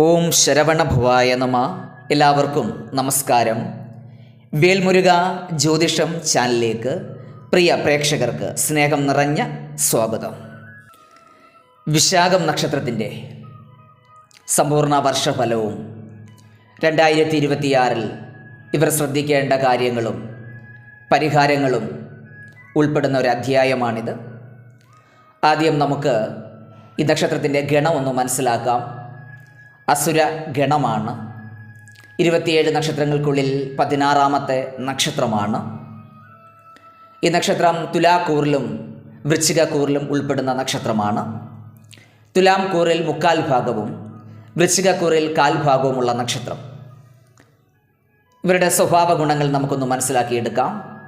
ഓം ശരവണഭുവായ നമ. എല്ലാവർക്കും നമസ്കാരം. വേൽമുരുക ജ്യോതിഷം ചാനലിലേക്ക് പ്രിയ പ്രേക്ഷകർക്ക് സ്നേഹം നിറഞ്ഞ സ്വാഗതം. വിശാഖം നക്ഷത്രത്തിന്റെ സമ്പൂർണ വർഷഫലവും രണ്ടായിരത്തി ഇരുപത്തിയാറിൽ ഇവർ ശ്രദ്ധിക്കേണ്ട കാര്യങ്ങളും പരിഹാരങ്ങളും ഉൾപ്പെടുന്ന ഒരു അധ്യായമാണിത്. ആദ്യം നമുക്ക് ഈ നക്ഷത്രത്തിന്റെ ഗണം ഒന്ന് മനസ്സിലാക്കാം. അസുര ഗണമാണ്. ഇരുപത്തിയേഴ് നക്ഷത്രങ്ങൾക്കുള്ളിൽ പതിനാറാമത്തെ നക്ഷത്രമാണ്. ഈ നക്ഷത്രം തുലാക്കൂറിലും വൃശ്ചികക്കൂറിലും ഉൾപ്പെടുന്ന നക്ഷത്രമാണ്. തുലാം കൂറിൽ മുക്കാൽ ഭാഗവും വൃശ്ചികക്കൂറിൽ കാൽ ഭാഗവുമുള്ള നക്ഷത്രം. ഇവരുടെ സ്വഭാവ ഗുണങ്ങൾ നമുക്കൊന്ന് മനസ്സിലാക്കിയെടുക്കാം.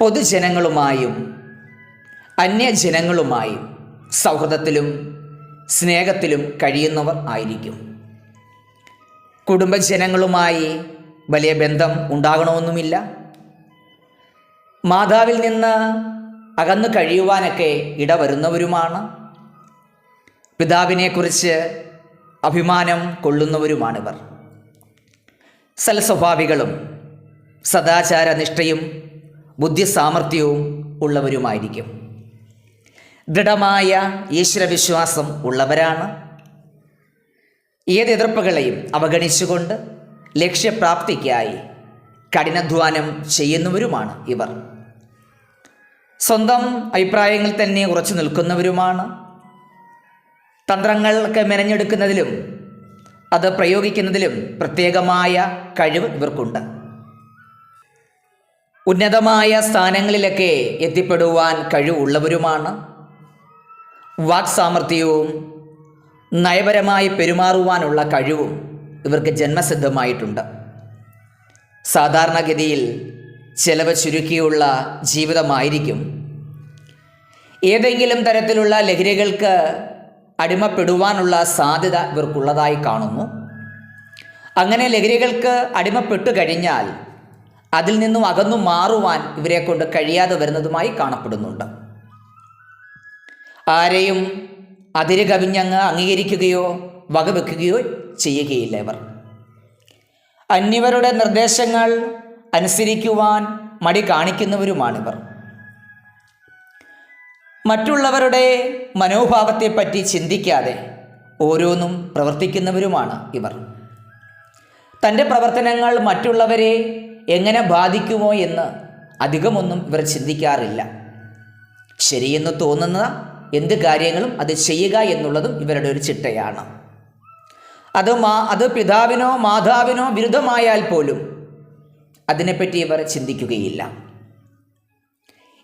പൊതുജനങ്ങളുമായും അന്യജനങ്ങളുമായും സൗഹൃദത്തിലും സ്നേഹത്തിലും കഴിയുന്നവർ ആയിരിക്കും. കുടുംബജനങ്ങളുമായി വലിയ ബന്ധം ഉണ്ടാകണമെന്നുമില്ല. മാതാവിൽ നിന്ന് അകന്നു കഴിയുവാനൊക്കെ ഇടവരുന്നവരുമാണ്. പിതാവിനെക്കുറിച്ച് അഭിമാനം കൊള്ളുന്നവരുമാണിവർ. സൽസ്വഭാവികളും സദാചാരനിഷ്ഠയും ബുദ്ധിസാമർഥ്യവും ഉള്ളവരുമായിരിക്കും. ദൃഢമായ ഈശ്വരവിശ്വാസം ഉള്ളവരാണ്. ഏത് എതിർപ്പുകളെയും അവഗണിച്ചുകൊണ്ട് ലക്ഷ്യപ്രാപ്തിക്കായി കഠിനാധ്വാനം ചെയ്യുന്നവരുമാണ് ഇവർ. സ്വന്തം അഭിപ്രായങ്ങൾ തന്നെ ഉറച്ചു നിൽക്കുന്നവരുമാണ്. തന്ത്രങ്ങളൊക്കെ മെനഞ്ഞെടുക്കുന്നതിലും അത് പ്രയോഗിക്കുന്നതിലും പ്രത്യേകമായ കഴിവ് ഇവർക്കുണ്ട്. ഉന്നതമായ സ്ഥാനങ്ങളിലൊക്കെ എത്തിപ്പെടുവാൻ കഴിവുള്ളവരുമാണ്. വാക്സാമർഥ്യവും നയപരമായി പെരുമാറുവാനുള്ള കഴിവും ഇവർക്ക് ജന്മസിദ്ധമായിട്ടുണ്ട്. സാധാരണഗതിയിൽ ചെലവ് ചുരുക്കിയുള്ള ജീവിതമായിരിക്കും. ഏതെങ്കിലും തരത്തിലുള്ള ലഹരികൾക്ക് അടിമപ്പെടുവാനുള്ള സാധ്യത ഇവർക്കുള്ളതായി കാണുന്നു. അങ്ങനെ ലഹരികൾക്ക് അടിമപ്പെട്ടു കഴിഞ്ഞാൽ അതിൽ നിന്നും അകന്നു മാറുവാൻ ഇവരെ കൊണ്ട് കഴിയാതെ വരുന്നതുമായി കാണപ്പെടുന്നുണ്ട്. ആരെയും അതിര് കവിഞ്ഞങ്ങ് അംഗീകരിക്കുകയോ വകവെക്കുകയോ ചെയ്യുകയില്ല ഇവർ. അന്യവരുടെ നിർദ്ദേശങ്ങൾ അനുസരിക്കുവാൻ മടി കാണിക്കുന്നവരുമാണിവർ. മറ്റുള്ളവരുടെ മനോഭാവത്തെപ്പറ്റി ചിന്തിക്കാതെ ഓരോന്നും പ്രവർത്തിക്കുന്നവരുമാണ് ഇവർ. തന്റെ പ്രവർത്തനങ്ങൾ മറ്റുള്ളവരെ എങ്ങനെ ബാധിക്കുമോ എന്ന് അധികമൊന്നും ഇവർ ചിന്തിക്കാറില്ല. ശരിയെന്ന് തോന്നുന്ന എന്ത് കാര്യങ്ങളും അത് ചെയ്യുക എന്നുള്ളതും ഇവരുടെ ഒരു ചിട്ടയാണ്. അത് മാ അത് പിതാവിനോ മാതാവിനോ വിരുദ്ധമായാൽ പോലും അതിനെപ്പറ്റി ഇവർ ചിന്തിക്കുകയില്ല.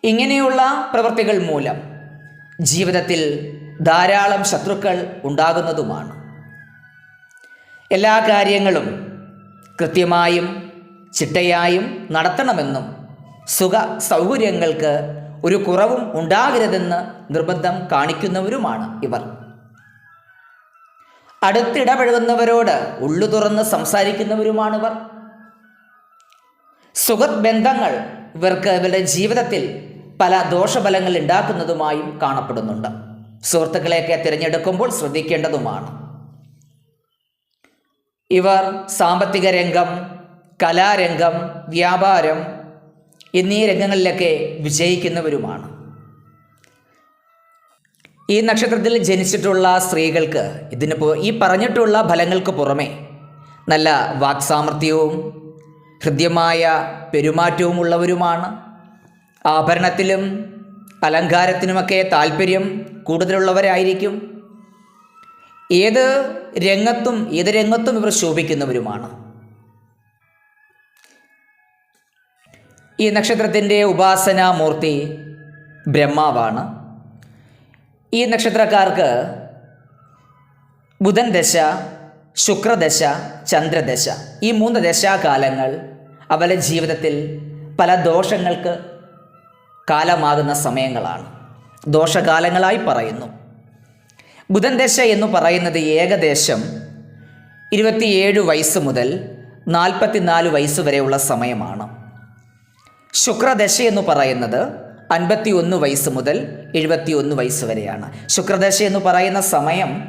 ഇങ്ങനെയുള്ള പ്രവൃത്തികൾ മൂലം ജീവിതത്തിൽ ധാരാളം ശത്രുക്കൾ ഉണ്ടാകുന്നതുമാണ്. എല്ലാ കാര്യങ്ങളും കൃത്യമായും ചിട്ടയായും നടത്തണമെന്നും സുഖ സൗകര്യങ്ങൾക്ക് ഒരു കുറവും ഉണ്ടാകരുതെന്ന് നിർബന്ധം കാണിക്കുന്നവരുമാണ് ഇവർ. അടുത്തിടപഴകുന്നവരോട് ഉള്ളു തുറന്ന് സംസാരിക്കുന്നവരുമാണിവർ സുഖത് ബന്ധങ്ങൾ ഇവർക്ക് ഇവരുടെ ജീവിതത്തിൽ പല ദോഷഫലങ്ങൾ ഉണ്ടാക്കുന്നതുമായും കാണപ്പെടുന്നുണ്ട്. സുഹൃത്തുക്കളെയൊക്കെ തിരഞ്ഞെടുക്കുമ്പോൾ ശ്രദ്ധിക്കേണ്ടതുമാണ്. ഇവർ സാമ്പത്തിക രംഗം കലാരംഗം വ്യാപാരം എന്നീ രംഗങ്ങളിലൊക്കെ വിജയിക്കുന്നവരുമാണ്. ഈ നക്ഷത്രത്തിൽ ജനിച്ചിട്ടുള്ള സ്ത്രീകൾക്ക് ഇതിന് ഈ പറഞ്ഞിട്ടുള്ള ഫലങ്ങൾക്ക് പുറമെ നല്ല വാക്സാമർഥ്യവും ഹൃദ്യമായ പെരുമാറ്റവും ഉള്ളവരുമാണ് ആഭരണത്തിലും അലങ്കാരത്തിനുമൊക്കെ താല്പര്യം കൂടുതലുള്ളവരായിരിക്കും. ഏത് രംഗത്തും ഏത് രംഗത്തും ഇവർ ശോഭിക്കുന്നവരുമാണ്. ഈ നക്ഷത്രത്തിന്റെ ഉപാസനാമൂർത്തി ബ്രഹ്മാവാണ്. ഈ നക്ഷത്രക്കാർക്ക് ബുധൻ ദശ ശുക്രദശ ചന്ദ്രദശ ഈ മൂന്ന് ദശാകാലങ്ങൾ അവരുടെ ജീവിതത്തിൽ പല ദോഷങ്ങൾക്ക് കാലമാകുന്ന സമയങ്ങളാണ്. ദോഷകാലങ്ങളായി പറയുന്നു. ബുധൻ ദശ എന്ന് പറയുന്നത് ഏകദേശം ഇരുപത്തിയേഴ് വയസ്സ് മുതൽ നാൽപ്പത്തിനാല് വയസ്സ് വരെയുള്ള സമയമാണ്. ശുക്രദശ എന്ന് പറയുന്നത് അൻപത്തി ഒന്ന് വയസ്സ് മുതൽ എഴുപത്തി ഒന്ന് വയസ്സ് വരെയാണ്. ശുക്രദശ എന്ന് പറയുന്ന സമയം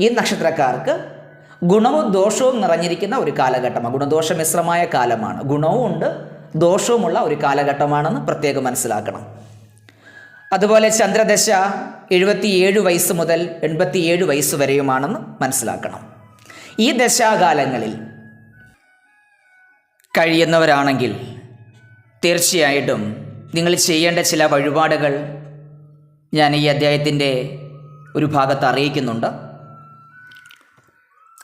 ഈ നക്ഷത്രക്കാർക്ക് ഗുണവും ദോഷവും നിറഞ്ഞിരിക്കുന്ന ഒരു കാലഘട്ടമാണ്. ഗുണദോഷ മിശ്രമായ കാലമാണ്. ഗുണവും ഉണ്ട് ദോഷവുമുള്ള ഒരു കാലഘട്ടമാണെന്ന് പ്രത്യേകം മനസ്സിലാക്കണം. അതുപോലെ ചന്ദ്രദശ എഴുപത്തിയേഴ് വയസ്സ് മുതൽ എൺപത്തിയേഴ് വയസ്സ് വരെയുമാണെന്ന് മനസ്സിലാക്കണം. ഈ ദശാകാലങ്ങളിൽ കഴിയുന്നവരാണെങ്കിൽ തീർച്ചയായിട്ടും നിങ്ങൾ ചെയ്യേണ്ട ചില വഴിപാടുകൾ ഞാൻ ഈ അദ്ധ്യായത്തിന്റെ ഒരു ഭാഗത്ത് അറിയിക്കുന്നുണ്ട്.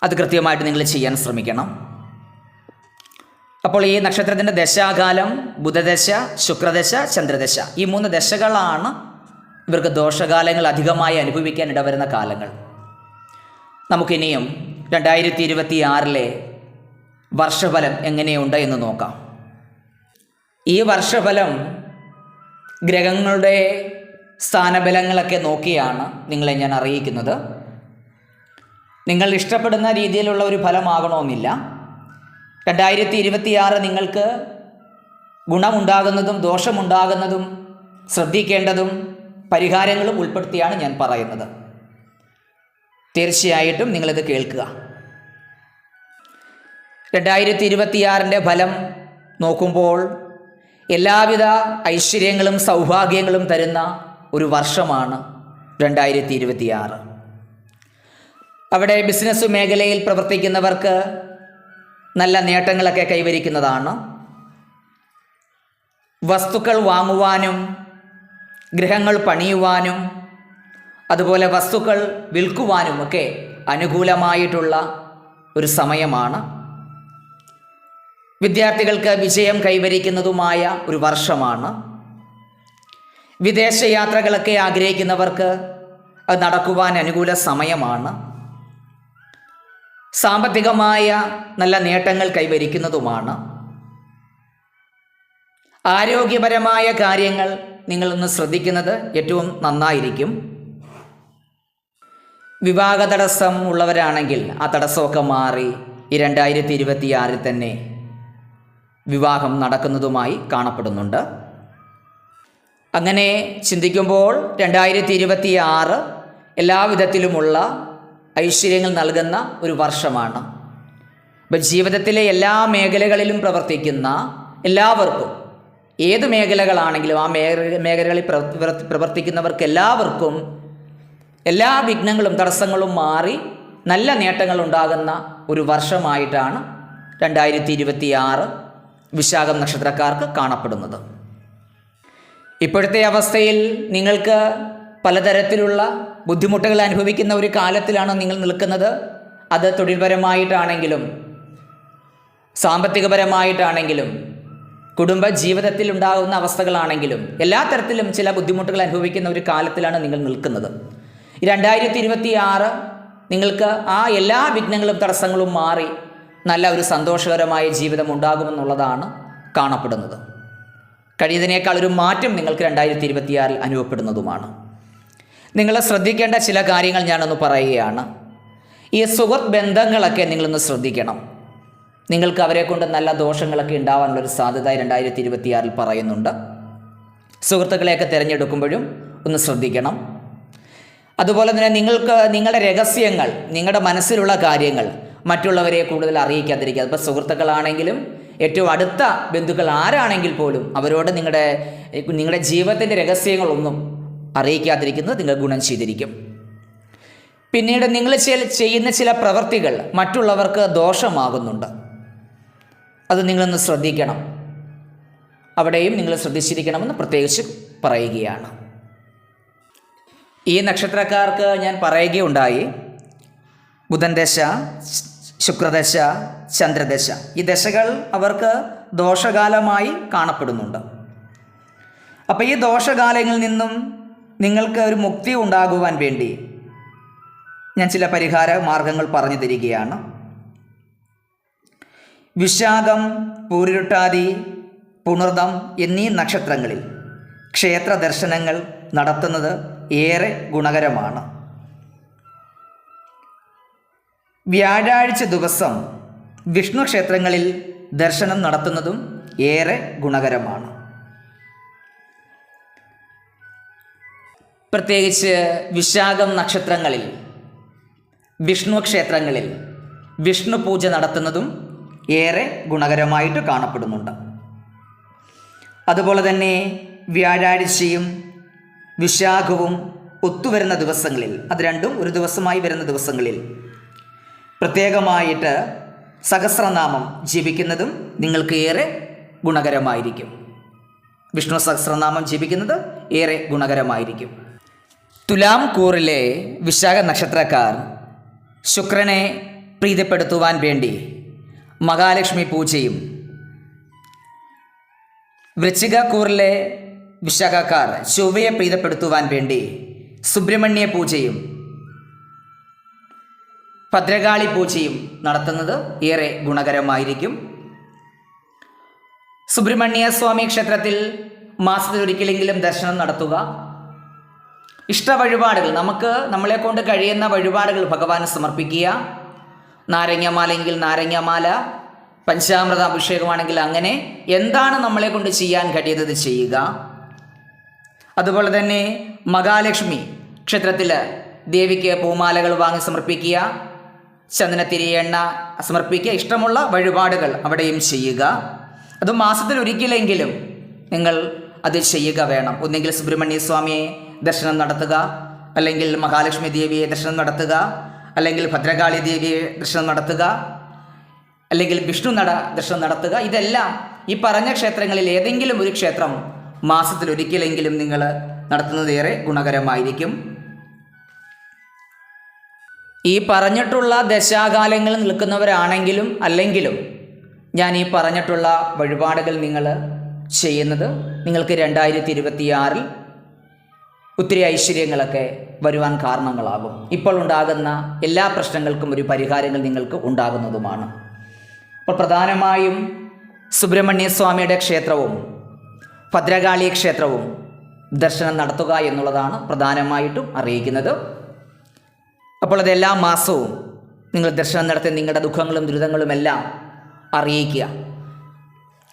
അത് കൃത്യമായിട്ട് നിങ്ങൾ ചെയ്യാൻ ശ്രമിക്കണം. അപ്പോൾ ഈ നക്ഷത്രത്തിന്റെ ദശാകാലം ബുധദശ ശുക്രദശ ചന്ദ്രദശ ഈ മൂന്ന് ദശകളാണ് ഇവർക്ക് ദോഷകാലങ്ങൾ അധികമായി അനുഭവിക്കാൻ ഇടവരുന്ന കാലങ്ങൾ. നമുക്കിനിയും രണ്ടായിരത്തി ഇരുപത്തി ആറിലെ വർഷഫലം എങ്ങനെയുണ്ട് എന്ന് നോക്കാം. ഈ വർഷഫലം ഗ്രഹങ്ങളുടെ സ്ഥാനബലങ്ങളൊക്കെ നോക്കിയാണ് നിങ്ങളെ ഞാൻ അറിയിക്കുന്നത്. നിങ്ങൾ ഇഷ്ടപ്പെടുന്ന രീതിയിലുള്ള ഒരു ഫലമാകണമെന്നില്ല രണ്ടായിരത്തി ഇരുപത്തിയാറ് നിങ്ങൾക്ക് ഗുണമുണ്ടാകുന്നതും ദോഷമുണ്ടാകുന്നതും ശ്രദ്ധിക്കേണ്ടതും പരിഹാരങ്ങളും ഉൾപ്പെടുത്തിയാണ് ഞാൻ പറയുന്നത്. തീർച്ചയായിട്ടും നിങ്ങളിത് കേൾക്കുക. രണ്ടായിരത്തി ഇരുപത്തിയാറിന്റെ ഫലം നോക്കുമ്പോൾ എല്ലാവിധ ഐശ്വര്യങ്ങളും സൗഭാഗ്യങ്ങളും തരുന്ന ഒരു വർഷമാണ് രണ്ടായിരത്തി ഇരുപത്തിയാറ് അവിടെ ബിസിനസ് മേഖലയിൽ പ്രവർത്തിക്കുന്നവർക്ക് നല്ല നേട്ടങ്ങളൊക്കെ കൈവരിക്കുന്നതാണ്. വസ്തുക്കൾ വാങ്ങുവാനും ഗ്രഹങ്ങൾ പണിയുവാനും അതുപോലെ വസ്തുക്കൾ വിൽക്കുവാനും ഒക്കെ അനുകൂലമായിട്ടുള്ള ഒരു സമയമാണ്. വിദ്യാർത്ഥികൾക്ക് വിജയം കൈവരിക്കുന്നതുമായ ഒരു വർഷമാണ്. വിദേശ യാത്രകളൊക്കെ ആഗ്രഹിക്കുന്നവർക്ക് അത് നടക്കുവാൻ അനുകൂല സമയമാണ്. സാമ്പത്തികമായ നല്ല നേട്ടങ്ങൾ കൈവരിക്കുന്നതുമാണ്. ആരോഗ്യപരമായ കാര്യങ്ങൾ നിങ്ങളൊന്ന് ശ്രദ്ധിക്കുന്നത് ഏറ്റവും നന്നായിരിക്കും. വിവാഹ തടസ്സം ഉള്ളവരാണെങ്കിൽ ആ തടസ്സമൊക്കെ മാറി ഈ രണ്ടായിരത്തി ഇരുപത്തിയാറിൽ തന്നെ വിവാഹം നടക്കുന്നതുമായി കാണപ്പെടുന്നുണ്ട്. അങ്ങനെ ചിന്തിക്കുമ്പോൾ രണ്ടായിരത്തി ഇരുപത്തി ആറ് എല്ലാവിധത്തിലുമുള്ള ഐശ്വര്യങ്ങൾ നൽകുന്ന ഒരു വർഷമാണ്. അപ്പം ജീവിതത്തിലെ എല്ലാ മേഖലകളിലും പ്രവർത്തിക്കുന്ന എല്ലാവർക്കും ഏത് മേഖലകളാണെങ്കിലും ആ മേഖല മേഖലകളിൽ പ്രവർത്തിക്കുന്നവർക്ക് എല്ലാവർക്കും എല്ലാ വിഘ്നങ്ങളും തടസ്സങ്ങളും മാറി നല്ല നേട്ടങ്ങൾ ഉണ്ടാകുന്ന ഒരു വർഷമായിട്ടാണ് രണ്ടായിരത്തി ഇരുപത്തി ആറ് വിശാഖം നക്ഷത്രക്കാർക്ക് കാണപ്പെടുന്നത്. ഇപ്പോഴത്തെ അവസ്ഥയിൽ നിങ്ങൾക്ക് പലതരത്തിലുള്ള ബുദ്ധിമുട്ടുകൾ അനുഭവിക്കുന്ന ഒരു കാലത്തിലാണ് നിങ്ങൾ നിൽക്കുന്നത്. അത് തൊഴിൽപരമായിട്ടാണെങ്കിലും സാമ്പത്തികപരമായിട്ടാണെങ്കിലും കുടുംബ ജീവിതത്തിൽ ഉണ്ടാകുന്ന അവസ്ഥകളാണെങ്കിലും എല്ലാ തരത്തിലും ചില ബുദ്ധിമുട്ടുകൾ അനുഭവിക്കുന്ന ഒരു കാലത്തിലാണ് നിങ്ങൾ നിൽക്കുന്നത്. രണ്ടായിരത്തി നിങ്ങൾക്ക് ആ എല്ലാ വിഘ്നങ്ങളും തടസ്സങ്ങളും മാറി നല്ല ഒരു സന്തോഷകരമായ ജീവിതം ഉണ്ടാകുമെന്നുള്ളതാണ് കാണപ്പെടുന്നത്. കഴിയുന്നതിനേക്കാൾ ഒരു മാറ്റം നിങ്ങൾക്ക് രണ്ടായിരത്തി ഇരുപത്തിയാറിൽ അനുഭവപ്പെടുന്നതുമാണ്. നിങ്ങൾ ശ്രദ്ധിക്കേണ്ട ചില കാര്യങ്ങൾ ഞാനൊന്ന് പറയുകയാണ്. ഈ സുഹൃത്ത് ബന്ധങ്ങളൊക്കെ നിങ്ങളൊന്ന് ശ്രദ്ധിക്കണം. നിങ്ങൾക്ക് അവരെ കൊണ്ട് നല്ല ദോഷങ്ങളൊക്കെ ഉണ്ടാവാനുള്ളൊരു സാധ്യത രണ്ടായിരത്തി ഇരുപത്തിയാറിൽ പറയുന്നുണ്ട്. സുഹൃത്തുക്കളെയൊക്കെ തിരഞ്ഞെടുക്കുമ്പോഴും ഒന്ന് ശ്രദ്ധിക്കണം. അതുപോലെ തന്നെ നിങ്ങൾക്ക് നിങ്ങളുടെ രഹസ്യങ്ങൾ നിങ്ങളുടെ മനസ്സിലുള്ള കാര്യങ്ങൾ മറ്റുള്ളവരെ കൂടുതൽ അറിയിക്കാതിരിക്കുക. ഇപ്പോൾ സുഹൃത്തുക്കളാണെങ്കിലും ഏറ്റവും അടുത്ത ബന്ധുക്കൾ ആരാണെങ്കിൽ പോലും അവരോട് നിങ്ങളുടെ നിങ്ങളുടെ ജീവിതത്തിന്റെ രഹസ്യങ്ങളൊന്നും അറിയിക്കാതിരിക്കുന്നത് നിങ്ങൾ ഗുണം ചെയ്തിരിക്കും. പിന്നീട് നിങ്ങൾ ചെയ്യുന്ന ചില പ്രവൃത്തികൾ മറ്റുള്ളവർക്ക് ദോഷമാകുന്നുണ്ട്. അത് നിങ്ങളൊന്ന് ശ്രദ്ധിക്കണം. അവിടെയും നിങ്ങൾ ശ്രദ്ധിച്ചിരിക്കണമെന്ന് പ്രത്യേകിച്ച് പറയുകയാണ്. ഈ നക്ഷത്രക്കാർക്ക് ഞാൻ പറയുകയുണ്ടായി. ബുധൻ ദശ ശുക്രദശ ചന്ദ്രദശ ഈ ദശകൾ അവർക്ക് ദോഷകാലമായി കാണപ്പെടുന്നുണ്ട്. അപ്പോൾ ഈ ദോഷകാലങ്ങളിൽ നിന്നും നിങ്ങൾക്ക് ഒരു മുക്തി ഉണ്ടാകുവാൻ വേണ്ടി ഞാൻ ചില പരിഹാര മാർഗങ്ങൾ പറഞ്ഞു തരികയാണ്. വിശാഖം പൂരിരുട്ടാതി പുണർദം എന്നീ നക്ഷത്രങ്ങളിൽ ക്ഷേത്ര ദർശനങ്ങൾ നടത്തുന്നത് ഏറെ ഗുണകരമാണ്. വ്യാഴാഴ്ച ദിവസം വിഷ്ണു ക്ഷേത്രങ്ങളിൽ ദർശനം നടത്തുന്നതും ഏറെ ഗുണകരമാണ്. പ്രത്യേകിച്ച് വിശാഖം നക്ഷത്രങ്ങളിൽ വിഷ്ണു ക്ഷേത്രങ്ങളിൽ വിഷ്ണു പൂജ നടത്തുന്നതും ഏറെ ഗുണകരമായിട്ട് കാണപ്പെടുന്നുണ്ട്. അതുപോലെ തന്നെ വ്യാഴാഴ്ചയും വിശാഖവും ഒത്തുവരുന്ന ദിവസങ്ങളിൽ അത് രണ്ടും ഒരു ദിവസമായി വരുന്ന ദിവസങ്ങളിൽ പ്രത്യേകമായിട്ട് സഹസ്രനാമം ജപിക്കുന്നതും നിങ്ങൾക്ക് ഏറെ ഗുണകരമായിരിക്കും. വിഷ്ണു സഹസ്രനാമം ജപിക്കുന്നത് ഏറെ ഗുണകരമായിരിക്കും. തുലാം കൂറിലെ വിശാഖ നക്ഷത്രക്കാർ ശുക്രനെ പ്രീതിപ്പെടുത്തുവാൻ വേണ്ടി മഹാലക്ഷ്മി പൂജയും വൃശ്ചിക കൂറിലെ വിശാഖക്കാർ ചൊവ്വയെ പ്രീതപ്പെടുത്തുവാൻ വേണ്ടി സുബ്രഹ്മണ്യ പൂജയും ഭദ്രകാളി പൂജയും നടത്തുന്നത് ഏറെ ഗുണകരമായിരിക്കും. സുബ്രഹ്മണ്യ സ്വാമി ക്ഷേത്രത്തിൽ മാസത്തിലൊരിക്കലെങ്കിലും ദർശനം നടത്തുക. ഇഷ്ട വഴിപാടുകൾ നമുക്ക് നമ്മളെ കൊണ്ട് കഴിയുന്ന വഴിപാടുകൾ ഭഗവാന് സമർപ്പിക്കുക. നാരങ്ങമാലെങ്കിൽ നാരങ്ങമാല പഞ്ചാമൃത അഭിഷേകമാണെങ്കിൽ അങ്ങനെ എന്താണ് നമ്മളെ കൊണ്ട് ചെയ്യാൻ കഴിയുന്നത് ചെയ്യുക. അതുപോലെ തന്നെ മഹാലക്ഷ്മി ക്ഷേത്രത്തിൽ ദേവിക്ക് പൂമാലകൾ വാങ്ങി സമർപ്പിക്കുക. ചന്ദനത്തിരി എണ്ണ സമർപ്പിക്കുക. ഇഷ്ടമുള്ള വഴിപാടുകൾ അവിടെയും ചെയ്യുക. അത് മാസത്തിൽ ഒരിക്കലെങ്കിലും നിങ്ങൾ അത് ചെയ്യുക വേണം. ഒന്നെങ്കിൽ സുബ്രഹ്മണ്യ സ്വാമിയെ ദർശനം നടത്തുക അല്ലെങ്കിൽ മഹാലക്ഷ്മി ദേവിയെ ദർശനം നടത്തുക അല്ലെങ്കിൽ ഭദ്രകാളി ദേവിയെ ദർശനം നടത്തുക അല്ലെങ്കിൽ വിഷ്ണു നട ദർശനം നടത്തുക. ഇതെല്ലാം ഈ പറഞ്ഞ ക്ഷേത്രങ്ങളിൽ ഏതെങ്കിലും ഒരു ക്ഷേത്രം മാസത്തിൽ ഒരിക്കലെങ്കിലും നിങ്ങൾ നടത്തുന്നത് ഏറെ ഗുണകരമായിരിക്കും. ഈ പറഞ്ഞിട്ടുള്ള ദശാകാലങ്ങളിൽ നിൽക്കുന്നവരാണെങ്കിലും അല്ലെങ്കിലും ഞാൻ ഈ പറഞ്ഞിട്ടുള്ള വഴിപാടുകൾ നിങ്ങൾ ചെയ്യുന്നത് നിങ്ങൾക്ക് രണ്ടായിരത്തി ഇരുപത്തിയാറിൽ ഒത്തിരി ഐശ്വര്യങ്ങളൊക്കെ വരുവാൻ കാരണങ്ങളാകും. ഇപ്പോൾ ഉണ്ടാകുന്ന എല്ലാ പ്രശ്നങ്ങൾക്കും ഒരു പരിഹാരങ്ങൾ നിങ്ങൾക്ക് ഉണ്ടാകുന്നതുമാണ്. അപ്പോൾ പ്രധാനമായും സുബ്രഹ്മണ്യ സ്വാമിയുടെ ക്ഷേത്രവും ഭദ്രകാളി ക്ഷേത്രവും ദർശനം നടത്തുക എന്നുള്ളതാണ് പ്രധാനമായിട്ടും അറിയിക്കുന്നത്. അപ്പോൾ അത് എല്ലാ മാസവും നിങ്ങൾ ദർശനം നടത്തി നിങ്ങളുടെ ദുഃഖങ്ങളും ദുരിതങ്ങളും എല്ലാം അറിയിക്കുക.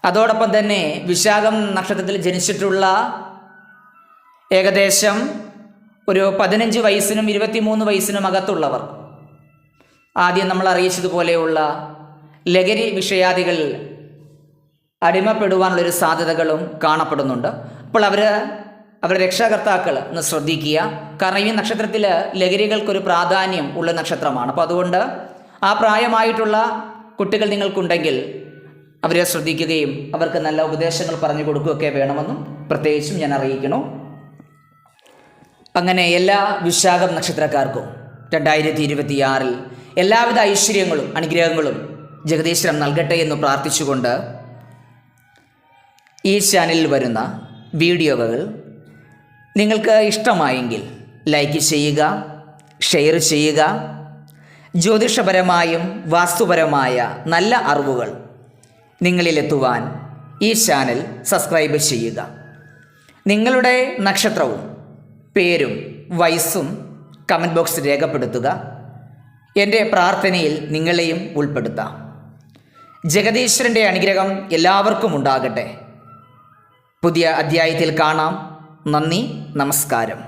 അതോടൊപ്പം തന്നെ വിശാഖം നക്ഷത്രത്തിൽ ജനിച്ചിട്ടുള്ള ഏകദേശം ഒരു പതിനഞ്ച് വയസ്സിനും ഇരുപത്തിമൂന്ന് വയസ്സിനും അകത്തുള്ളവർ. ആദ്യം നമ്മൾ അറിയിച്ചതുപോലെയുള്ള ലഹരി വിഷയാദികൾ അടിമപ്പെടുവാനുള്ളൊരു സാധ്യതകളും കാണപ്പെടുന്നുണ്ട്. അപ്പോൾ അവർ അവരുടെ രക്ഷാകർത്താക്കൾ ഒന്ന് ശ്രദ്ധിക്കുക. കാരണം ഈ നക്ഷത്രത്തിൽ ലഹരികൾക്കൊരു പ്രാധാന്യം ഉള്ള നക്ഷത്രമാണ്. അപ്പോൾ അതുകൊണ്ട് ആ പ്രായമായിട്ടുള്ള കുട്ടികൾ നിങ്ങൾക്കുണ്ടെങ്കിൽ അവരെ ശ്രദ്ധിക്കുകയും അവർക്ക് നല്ല ഉപദേശങ്ങൾ പറഞ്ഞു കൊടുക്കുകയൊക്കെ വേണമെന്നും പ്രത്യേകിച്ചും ഞാൻ അറിയിക്കണം അങ്ങനെ എല്ലാ വിശാഖം നക്ഷത്രക്കാർക്കും രണ്ടായിരത്തി ഇരുപത്തിയാറിൽ എല്ലാവിധ ഐശ്വര്യങ്ങളും അനുഗ്രഹങ്ങളും ജഗദീശ്വരം നൽകട്ടെ എന്ന് പ്രാർത്ഥിച്ചുകൊണ്ട് ഈ ചാനലിൽ വരുന്ന വീഡിയോകൾ നിങ്ങൾക്ക് ഇഷ്ടമായെങ്കിൽ ലൈക്ക് ചെയ്യുക ഷെയർ ചെയ്യുക. ജ്യോതിഷപരമായും വാസ്തുപരമായ നല്ല അറിവുകൾ നിങ്ങളിലെത്തുവാൻ ഈ ചാനൽ സബ്സ്ക്രൈബ് ചെയ്യുക. നിങ്ങളുടെ നക്ഷത്രവും പേരും വയസ്സും കമന്റ് ബോക്സ് രേഖപ്പെടുത്തുക. എന്റെ പ്രാർത്ഥനയിൽ നിങ്ങളെയും ഉൾപ്പെടുത്താം. ജഗദീശ്വരന്റെ അനുഗ്രഹം എല്ലാവർക്കും ഉണ്ടാകട്ടെ. പുതിയ അധ്യായത്തിൽ കാണാം. നന്ദി നമസ്കാരം.